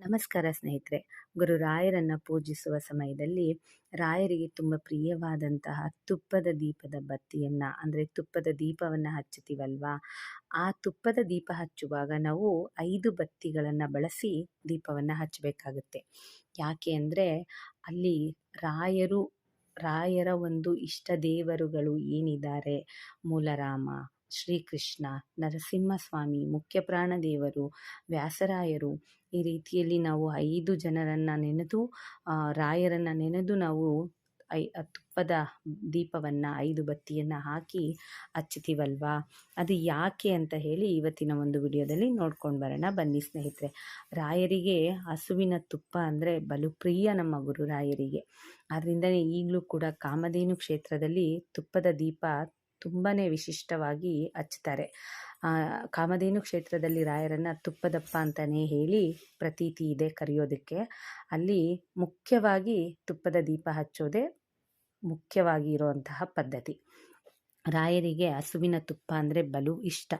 ನಮಸ್ಕಾರ ಸ್ನೇಹಿತರೆ. ಗುರು ರಾಯರನ್ನು ಪೂಜಿಸುವ ಸಮಯದಲ್ಲಿ ರಾಯರಿಗೆ ತುಂಬ ಪ್ರಿಯವಾದಂತಹ ತುಪ್ಪದ ದೀಪದ ಬತ್ತಿಯನ್ನು, ಅಂದರೆ ತುಪ್ಪದ ದೀಪವನ್ನು ಹಚ್ಚುತ್ತೀವಲ್ವಾ? ಆ ತುಪ್ಪದ ದೀಪ ಹಚ್ಚುವಾಗ ನಾವು ಐದು ಬತ್ತಿಗಳನ್ನು ಬಳಸಿ ದೀಪವನ್ನು ಹಚ್ಚಬೇಕಾಗುತ್ತೆ. ಯಾಕೆ ಅಂದರೆ ಅಲ್ಲಿ ರಾಯರು, ರಾಯರ ಒಂದು ಇಷ್ಟ ದೇವರುಗಳು ಏನಿದ್ದಾರೆ? ಮೂಲರಾಮ ಶ್ರೀಕೃಷ್ಣ, ನರಸಿಂಹಸ್ವಾಮಿ, ಮುಖ್ಯ ಪ್ರಾಣದೇವರು, ವ್ಯಾಸರಾಯರು, ಈ ರೀತಿಯಲ್ಲಿ ನಾವು ಐದು ಜನರನ್ನು ನೆನೆದು ರಾಯರನ್ನು ನೆನೆದು ನಾವು ಐ, ತುಪ್ಪದ ದೀಪವನ್ನು, ಐದು ಬತ್ತಿಯನ್ನು ಹಾಕಿ ಹಚ್ಚುತ್ತೀವಲ್ವಾ? ಅದು ಯಾಕೆ ಅಂತ ಹೇಳಿ ಇವತ್ತಿನ ಒಂದು ವಿಡಿಯೋದಲ್ಲಿ ನೋಡ್ಕೊಂಡು ಬರೋಣ. ಬನ್ನಿ ಸ್ನೇಹಿತರೆ, ರಾಯರಿಗೆ ಹಸುವಿನ ತುಪ್ಪ ಅಂದರೆ ಬಲು ಪ್ರಿಯ ನಮ್ಮ ಗುರು ರಾಯರಿಗೆ ಆದ್ದರಿಂದಲೇ ಈಗಲೂ ಕೂಡ ಕಾಮಧೇನು ಕ್ಷೇತ್ರದಲ್ಲಿ ತುಪ್ಪದ ದೀಪ ತುಂಬಾ ವಿಶಿಷ್ಟವಾಗಿ ಹಚ್ತಾರೆ ಕಾಮಧೇನು ಕ್ಷೇತ್ರದಲ್ಲಿ ರಾಯರನ್ನು ತುಪ್ಪದಪ್ಪ ಅಂತಲೇ ಹೇಳಿ ಪ್ರತೀತಿ ಇದೆ ಕರೆಯೋದಕ್ಕೆ. ಅಲ್ಲಿ ಮುಖ್ಯವಾಗಿ ತುಪ್ಪದ ದೀಪ ಹಚ್ಚೋದೇ ಮುಖ್ಯವಾಗಿ ಇರುವಂತಹ ಪದ್ಧತಿ. ರಾಯರಿಗೆ ಹಸುವಿನ ತುಪ್ಪ ಅಂದರೆ ಬಲು ಇಷ್ಟ.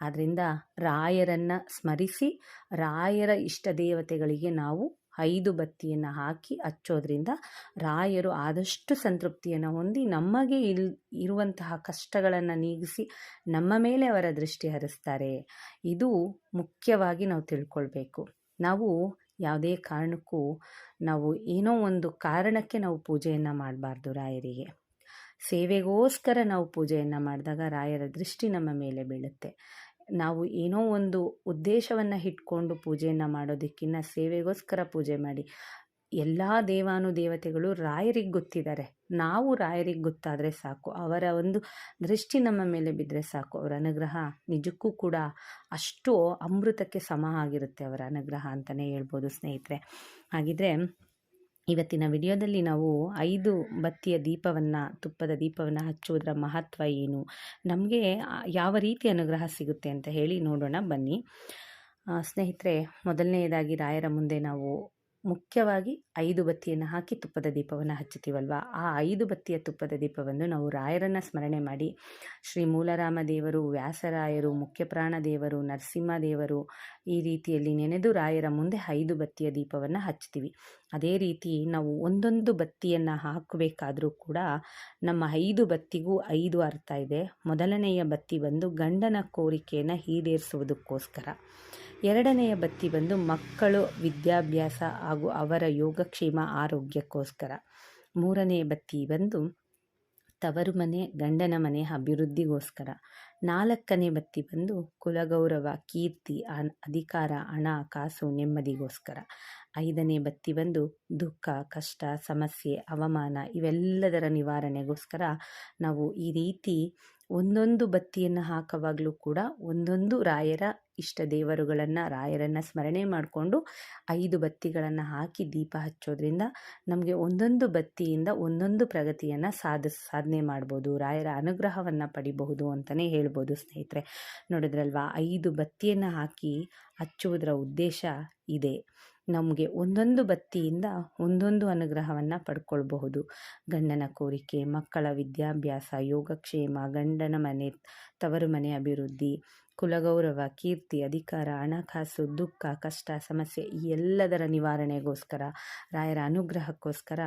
ಆದ್ದರಿಂದ ರಾಯರನ್ನು ಸ್ಮರಿಸಿ ರಾಯರ ಇಷ್ಟ ದೇವತೆಗಳಿಗೆ ನಾವು ಐದು ಬತ್ತಿಯನ್ನು ಹಾಕಿ ಹಚ್ಚೋದ್ರಿಂದ ರಾಯರು ಆದಷ್ಟು ಸಂತೃಪ್ತಿಯನ್ನು ಹೊಂದಿ ನಮಗೆ ಇಲ್ ಇರುವಂತಹ ಕಷ್ಟಗಳನ್ನು ನೀಗಿಸಿ ನಮ್ಮ ಮೇಲೆ ಅವರ ದೃಷ್ಟಿ ಹರಿಸ್ತಾರೆ. ಇದು ಮುಖ್ಯವಾಗಿ ನಾವು ತಿಳ್ಕೊಳ್ಬೇಕು. ನಾವು ಯಾವುದೇ ಕಾರಣಕ್ಕೂ ನಾವು ಏನೋ ಒಂದು ಕಾರಣಕ್ಕೆ ನಾವು ಪೂಜೆಯನ್ನು ಮಾಡಬಾರ್ದು ರಾಯರಿಗೆ. ಸೇವೆಗೋಸ್ಕರ ನಾವು ಪೂಜೆಯನ್ನು ಮಾಡಿದಾಗ ರಾಯರ ದೃಷ್ಟಿ ನಮ್ಮ ಮೇಲೆ ಬೀಳುತ್ತೆ. ನಾವು ಏನೋ ಒಂದು ಉದ್ದೇಶವನ್ನು ಇಟ್ಕೊಂಡು ಪೂಜೆಯನ್ನು ಮಾಡೋದಕ್ಕಿಂತ ಸೇವೆಗೋಸ್ಕರ ಪೂಜೆ ಮಾಡಿ. ಎಲ್ಲ ದೇವಾನು ದೇವತೆಗಳು ರಾಯರಿಗೆ ಗೊತ್ತಿದ್ದಾರೆ. ನಾವು ರಾಯರಿಗೆ ಗೊತ್ತಾದರೆ ಸಾಕು. ಅವರ ಒಂದು ದೃಷ್ಟಿ ನಮ್ಮ ಮೇಲೆ ಬಿದ್ದರೆ ಸಾಕು. ಅವರ ಅನುಗ್ರಹ ನಿಜಕ್ಕೂ ಕೂಡ ಅಷ್ಟು ಅಮೃತಕ್ಕೆ ಸಮ ಆಗಿರುತ್ತೆ ಅವರ ಅನುಗ್ರಹ ಅಂತಲೇ ಹೇಳ್ಬೋದು ಸ್ನೇಹಿತರೆ. ಹಾಗಿದ್ರೆ ಇವತ್ತಿನ ವಿಡಿಯೋದಲ್ಲಿ ನಾವು ಐದು ಬತ್ತಿಯ ದೀಪವನ್ನು, ತುಪ್ಪದ ದೀಪವನ್ನು ಹಚ್ಚುವುದರ ಮಹತ್ವ ಏನು? ನಮಗೆ ಯಾವ ರೀತಿ ಅನುಗ್ರಹ ಸಿಗುತ್ತೆ ಅಂತ ಹೇಳಿ ನೋಡೋಣ ಬನ್ನಿ. ಸ್ನೇಹಿತರೆ, ಮೊದಲನೆಯದಾಗಿ ರಾಯರ ಮುಂದೆ ನಾವು ಮುಖ್ಯವಾಗಿ ಐದು ಬತ್ತಿಯನ್ನು ಹಾಕಿ ತುಪ್ಪದ ದೀಪವನ್ನು ಹಚ್ಚುತ್ತೀವಲ್ವ? ಆ ಐದು ಬತ್ತಿಯ ತುಪ್ಪದ ದೀಪವನ್ನು ನಾವು ರಾಯರನ್ನು ಸ್ಮರಣೆ ಮಾಡಿ, ಶ್ರೀ ಮೂಲರಾಮ ದೇವರು, ವ್ಯಾಸರಾಯರು ಮುಖ್ಯಪ್ರಾಣ ದೇವರು, ನರಸಿಂಹ ದೇವರು ಈ ರೀತಿಯಲ್ಲಿ ನೆನೆದು ರಾಯರ ಮುಂದೆ ಐದು ಬತ್ತಿಯ ದೀಪವನ್ನು ಹಚ್ತೀವಿ ಅದೇ ರೀತಿ ನಾವು ಒಂದೊಂದು ಬತ್ತಿಯನ್ನು ಹಾಕಬೇಕಾದರೂ ಕೂಡ ನಮ್ಮ ಐದು ಬತ್ತಿಗೂ ಐದು ಅರ್ಥ ಇದೆ. ಮೊದಲನೆಯ ಬತ್ತಿ ಬಂದು ಗಂಡನ ಕೋರಿಕೆಯನ್ನು ಈಡೇರಿಸುವುದಕ್ಕೋಸ್ಕರ. ಎರಡನೆಯ ಬತ್ತಿ ಬಂದು ಮಕ್ಕಳು, ವಿದ್ಯಾಭ್ಯಾಸ ಹಾಗೂ ಅವರ ಯೋಗಕ್ಷೇಮ ಆರೋಗ್ಯಕ್ಕೋಸ್ಕರ. ಮೂರನೆಯ ಬತ್ತಿ ಬಂದು ತವರು ಮನೆ, ಗಂಡನ ಮನೆ ಅಭಿವೃದ್ಧಿಗೋಸ್ಕರ. ನಾಲ್ಕನೇ ಬತ್ತಿ ಬಂದು ಕುಲಗೌರವ, ಕೀರ್ತಿ ಅಧಿಕಾರ, ಹಣ, ಕಾಸು ನೆಮ್ಮದಿಗೋಸ್ಕರ. ಐದನೇ ಬತ್ತಿ ಬಂದು ದುಃಖ, ಕಷ್ಟ, ಸಮಸ್ಯೆ, ಅವಮಾನ ಇವೆಲ್ಲದರ ನಿವಾರಣೆಗೋಸ್ಕರ ನಾವು ಈ ರೀತಿ ಒಂದೊಂದು ಬತ್ತಿಯನ್ನು ಹಾಕುವಾಗಲೂ ಕೂಡ ಒಂದೊಂದು ರಾಯರ ಇಷ್ಟ ದೇವರುಗಳನ್ನು, ರಾಯರನ್ನು ಸ್ಮರಣೆ ಮಾಡಿಕೊಂಡು ಐದು ಬತ್ತಿಗಳನ್ನು ಹಾಕಿ ದೀಪ ಹಚ್ಚೋದ್ರಿಂದ ನಮಗೆ ಒಂದೊಂದು ಬತ್ತಿಯಿಂದ ಒಂದೊಂದು ಪ್ರಗತಿಯನ್ನು ಸಾಧ ಸಾಧನೆ ಮಾಡ್ಬೋದು, ರಾಯರ ಅನುಗ್ರಹವನ್ನು ಪಡಿಬಹುದು ಅಂತಲೇ ಹೇಳ್ಬೋದು. ಸ್ನೇಹಿತರೆ. ನೋಡಿದ್ರಲ್ವಾ? ಐದು ಬತ್ತಿಯನ್ನು ಹಾಕಿ ಹಚ್ಚುವುದರ ಉದ್ದೇಶ ಇದೆ. ನಮಗೆ ಒಂದೊಂದು ಬತ್ತಿಯಿಂದ ಒಂದೊಂದು ಅನುಗ್ರಹವನ್ನು ಪಡ್ಕೊಳ್ಬಹುದು. ಗಂಡನ ಕೋರಿಕೆ, ಮಕ್ಕಳ ವಿದ್ಯಾಭ್ಯಾಸ, ಯೋಗಕ್ಷೇಮ, ಗಂಡನ ಮನೆ, ತವರು ಮನೆ ಅಭಿವೃದ್ಧಿ, ಕುಲಗೌರವ, ಕೀರ್ತಿ, ಅಧಿಕಾರ, ಹಣಕಾಸು, ದುಃಖ, ಕಷ್ಟ, ಸಮಸ್ಯೆ ಈ ಎಲ್ಲದರ ನಿವಾರಣೆಗೋಸ್ಕರ, ರಾಯರ ಅನುಗ್ರಹಕ್ಕೋಸ್ಕರ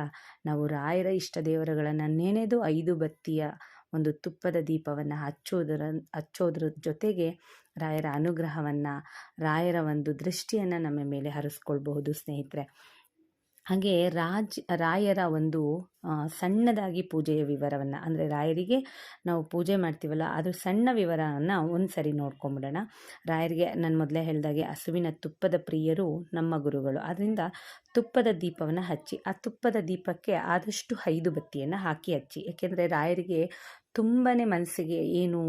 ನಾವು ರಾಯರ ಇಷ್ಟ ದೇವರುಗಳನ್ನು ನೆನೆದು ಐದು ಬತ್ತಿಯ ಒಂದು ತುಪ್ಪದ ದೀಪವನ್ನು ಹಚ್ಚೋದರ, ಹಚ್ಚೋದ್ರ ಜೊತೆಗೆ ರಾಯರ ಅನುಗ್ರಹವನ್ನು, ರಾಯರ ಒಂದು ದೃಷ್ಟಿಯನ್ನು ನಮ್ಮ ಮೇಲೆ ಹರಿಸ್ಕೊಳ್ಬಹುದು ಸ್ನೇಹಿತರೆ. ಹಾಗೆ ರಾಜ್, ರಾಯರ ಒಂದು ಸಣ್ಣದಾಗಿ ಪೂಜೆಯ ವಿವರವನ್ನು, ಅಂದರೆ ರಾಯರಿಗೆ ನಾವು ಪೂಜೆ ಮಾಡ್ತೀವಲ್ಲ, ಅದು ಸಣ್ಣ ವಿವರವನ್ನು ಒಂದು ಸರಿ ನೋಡ್ಕೊಂಬಿಡೋಣ. ರಾಯರಿಗೆ ನಾನು ಮೊದಲೇ ಹೇಳಿದಾಗೆ ಹಸುವಿನ ತುಪ್ಪದ ಪ್ರಿಯರು ನಮ್ಮ ಗುರುಗಳು. ಅದರಿಂದ ತುಪ್ಪದ ದೀಪವನ್ನು ಹಚ್ಚಿ, ಆ ತುಪ್ಪದ ದೀಪಕ್ಕೆ ಆದಷ್ಟು ಐದು ಬತ್ತಿಯನ್ನು ಹಾಕಿ ಹಚ್ಚಿ. ಏಕೆಂದರೆ ರಾಯರಿಗೆ ತುಂಬಾ ಮನಸ್ಸಿಗೆ ಏನು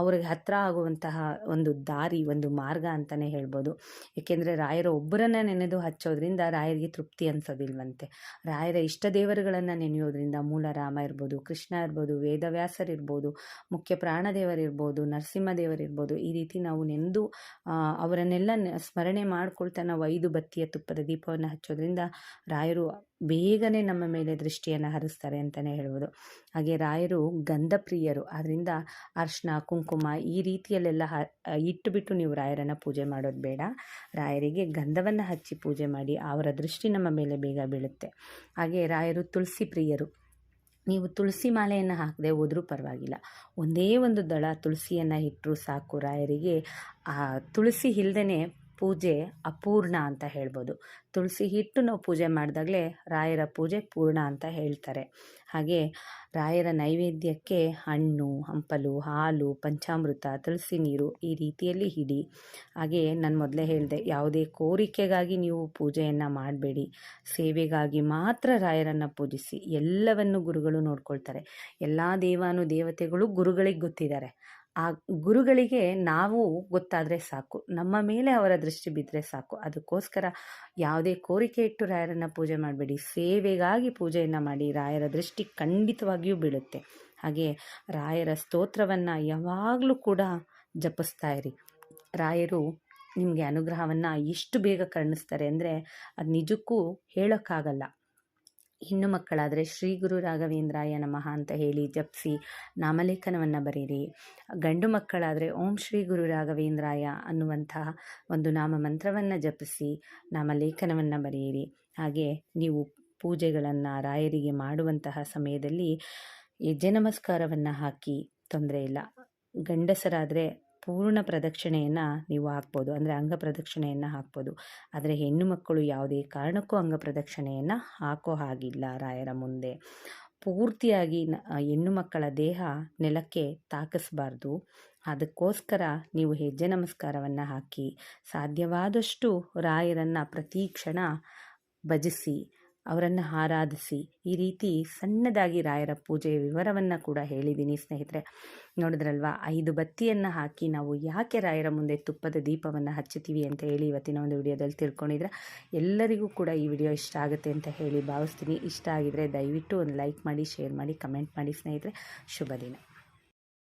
ಅವ್ರಿಗೆ ಹತ್ತಿರ ಆಗುವಂತಹ ಒಂದು ದಾರಿ, ಒಂದು ಮಾರ್ಗ ಅಂತಲೇ ಹೇಳ್ಬೋದು. ಏಕೆಂದರೆ ರಾಯರ ಒಬ್ಬರನ್ನ ನೆನೆದು ಹಚ್ಚೋದ್ರಿಂದ ರಾಯರಿಗೆ ತೃಪ್ತಿ ಅನ್ಸೋದಿಲ್ವಂತೆ. ರಾಯರ ಇಷ್ಟ ದೇವರುಗಳನ್ನು ನೆನೆಯೋದ್ರಿಂದ ಮೂಲ ರಾಮ ಇರ್ಬೋದು, ಕೃಷ್ಣ ಇರ್ಬೋದು ವೇದವ್ಯಾಸರಿರ್ಬೋದು ಮುಖ್ಯ ಪ್ರಾಣದೇವರಿರ್ಬೋದು ನರಸಿಂಹದೇವರಿರ್ಬೋದು ಈ ರೀತಿ ನಾವು ನೆಂದು ಅವರನ್ನೆಲ್ಲ ಸ್ಮರಣೆ ಮಾಡ್ಕೊಳ್ತಾ ನಾವು ಐದು ಬತ್ತಿಯ ತುಪ್ಪದ ದೀಪವನ್ನು ಹಚ್ಚೋದ್ರಿಂದ ರಾಯರು ಬೇಗನೆ ನಮ್ಮ ಮೇಲೆ ದೃಷ್ಟಿಯನ್ನು ಹರಿಸ್ತಾರೆ ಅಂತಲೇ ಹೇಳ್ಬೋದು. ಹಾಗೆ ರಾಯರು ಗಂಧಪ್ರಿಯರು. ಆದ್ದರಿಂದ ಅರ್ಶಿನ ಕುಂಕುಮ ಈ ರೀತಿಯಲ್ಲೆಲ್ಲ ಹ, ಇಟ್ಟುಬಿಟ್ಟು ನೀವು ರಾಯರನ್ನು ಪೂಜೆ ಮಾಡೋದು ಬೇಡ. ರಾಯರಿಗೆ ಗಂಧವನ್ನು ಹಚ್ಚಿ ಪೂಜೆ ಮಾಡಿ ಅವರ ದೃಷ್ಟಿ ನಮ್ಮ ಮೇಲೆ ಬೇಗ ಬೀಳುತ್ತೆ. ಹಾಗೆ ರಾಯರು ತುಳಸಿ ಪ್ರಿಯರು. ನೀವು ತುಳಸಿ ಮಾಲೆಯನ್ನು ಹಾಕದೆ ಹೋದರೂ ಪರವಾಗಿಲ್ಲ. ಒಂದೇ ಒಂದು ದಳ ತುಳಸಿಯನ್ನು ಇಟ್ಟರೂ ಸಾಕು ರಾಯರಿಗೆ. ಆ ತುಳಸಿ ಇಲ್ದೇ ಪೂಜೆ ಅಪೂರ್ಣ ಅಂತ ಹೇಳ್ಬೋದು. ತುಳಸಿ ಹಿಟ್ಟು ನಾವು ಪೂಜೆ ಮಾಡಿದಾಗಲೇ ರಾಯರ ಪೂಜೆ ಪೂರ್ಣ ಅಂತ ಹೇಳ್ತಾರೆ. ಹಾಗೆ ರಾಯರ ನೈವೇದ್ಯಕ್ಕೆ ಹಣ್ಣು, ಹಂಪಲು, ಹಾಲು, ಪಂಚಾಮೃತ, ತುಳಸಿ ನೀರು ಈ ರೀತಿಯಲ್ಲಿ ಹಿಡಿ ಹಾಗೆ ನಾನು ಮೊದಲೇ ಹೇಳಿದೆ, ಯಾವುದೇ ಕೋರಿಕೆಗಾಗಿ ನೀವು ಪೂಜೆಯನ್ನು ಮಾಡಬೇಡಿ. ಸೇವೆಗಾಗಿ ಮಾತ್ರ ರಾಯರನ್ನು ಪೂಜಿಸಿ. ಎಲ್ಲವನ್ನು ಗುರುಗಳು ನೋಡ್ಕೊಳ್ತಾರೆ. ಎಲ್ಲ ದೇವಾನು ದೇವತೆಗಳು ಗುರುಗಳಿಗೆ ಗೊತ್ತಿದ್ದಾರೆ. ಆ ಗುರುಗಳಿಗೆ ನಾವು ಗೊತ್ತಾದರೆ ಸಾಕು. ನಮ್ಮ ಮೇಲೆ ಅವರ ದೃಷ್ಟಿ ಬಿದ್ದರೆ ಸಾಕು. ಅದಕ್ಕೋಸ್ಕರ ಯಾವುದೇ ಕೋರಿಕೆ ಇಟ್ಟು ರಾಯರನ್ನು ಪೂಜೆ ಮಾಡಬೇಡಿ. ಸೇವೆಗಾಗಿ ಪೂಜೆಯನ್ನು ಮಾಡಿ ರಾಯರ ದೃಷ್ಟಿ ಖಂಡಿತವಾಗಿಯೂ ಬೀಳುತ್ತೆ. ಹಾಗೆ ರಾಯರ ಸ್ತೋತ್ರವನ್ನು ಯಾವಾಗಲೂ ಕೂಡ ಜಪಿಸ್ತಾ ಇರಿ. ರಾಯರು ನಿಮಗೆ ಅನುಗ್ರಹವನ್ನು ಎಷ್ಟು ಬೇಗ ಕರ್ಣಿಸ್ತಾರೆ ಅಂದರೆ ಅದು ನಿಜಕ್ಕೂ ಹೇಳೋಕ್ಕಾಗಲ್ಲ. ಹೆಣ್ಣು ಮಕ್ಕಳಾದರೆ ಶ್ರೀ ಗುರು ರಾಘವೇಂದ್ರಾಯ ನಮಃ ಅಂತ ಹೇಳಿ ಜಪಿಸಿ ನಾಮಲೇಖನವನ್ನು ಬರೀರಿ. ಗಂಡು ಮಕ್ಕಳಾದರೆ ಓಂ ಶ್ರೀ ಗುರು ರಾಘವೇಂದ್ರಾಯ ಅನ್ನುವಂತಹ ಒಂದು ನಾಮ ಮಂತ್ರವನ್ನು ಜಪಿಸಿ ನಾಮಲೇಖನವನ್ನು ಬರೆಯಿರಿ. ಹಾಗೆ ನೀವು ಪೂಜೆಗಳನ್ನು ರಾಯರಿಗೆ ಮಾಡುವಂತಹ ಸಮಯದಲ್ಲಿ ಹೆಜ್ಜೆ ನಮಸ್ಕಾರವನ್ನು ಹಾಕಿ ತೊಂದರೆ ಇಲ್ಲ. ಗಂಡಸರಾದರೆ ಪೂರ್ಣ ಪ್ರದಕ್ಷಿಣೆಯನ್ನು ನೀವು ಹಾಕ್ಬೋದು. ಅಂದರೆ ಅಂಗ ಪ್ರದಕ್ಷಿಣೆಯನ್ನು ಹಾಕ್ಬೋದು. ಆದರೆ ಹೆಣ್ಣು ಮಕ್ಕಳು ಯಾವುದೇ ಕಾರಣಕ್ಕೂ ಅಂಗ ಪ್ರದಕ್ಷಿಣೆಯನ್ನು ಹಾಕೋ ಹಾಗಿಲ್ಲ ರಾಯರ ಮುಂದೆ. ಪೂರ್ತಿಯಾಗಿ ಹೆಣ್ಣು ಮಕ್ಕಳ ದೇಹ ನೆಲಕ್ಕೆ ತಾಕಿಸ್ಬಾರ್ದು. ಅದಕ್ಕೋಸ್ಕರ ನೀವು ಹೆಜ್ಜೆ ನಮಸ್ಕಾರವನ್ನು ಹಾಕಿ, ಸಾಧ್ಯವಾದಷ್ಟು ರಾಯರನ್ನು ಪ್ರತಿ ಕ್ಷಣ ಭಜಿಸಿ ಅವರನ್ನು ಆರಾಧಿಸಿ ಈ ರೀತಿ ಸಣ್ಣದಾಗಿ ರಾಯರ ಪೂಜೆಯ ವಿವರವನ್ನು ಕೂಡ ಹೇಳಿದ್ದೀನಿ ಸ್ನೇಹಿತರೆ. ನೋಡಿದ್ರಲ್ವಾ? ಐದು ಬತ್ತಿಯನ್ನು ಹಾಕಿ ನಾವು ಯಾಕೆ ರಾಯರ ಮುಂದೆ ತುಪ್ಪದ ದೀಪವನ್ನು ಹಚ್ಚುತ್ತೀವಿ ಅಂತ ಹೇಳಿ ಇವತ್ತಿನ ಒಂದು ವಿಡಿಯೋದಲ್ಲಿ ತಿಳ್ಕೊಂಡಿದ್ರೆ. ಎಲ್ಲರಿಗೂ ಕೂಡ ಈ ವಿಡಿಯೋ ಇಷ್ಟ ಆಗುತ್ತೆ ಅಂತ ಹೇಳಿ ಭಾವಿಸ್ತೀನಿ. ಇಷ್ಟ ಆಗಿದರೆ ದಯವಿಟ್ಟು ಒಂದು ಲೈಕ್ ಮಾಡಿ, ಶೇರ್ ಮಾಡಿ, ಕಮೆಂಟ್ ಮಾಡಿ ಸ್ನೇಹಿತರೆ. ಶುಭ ದಿನ.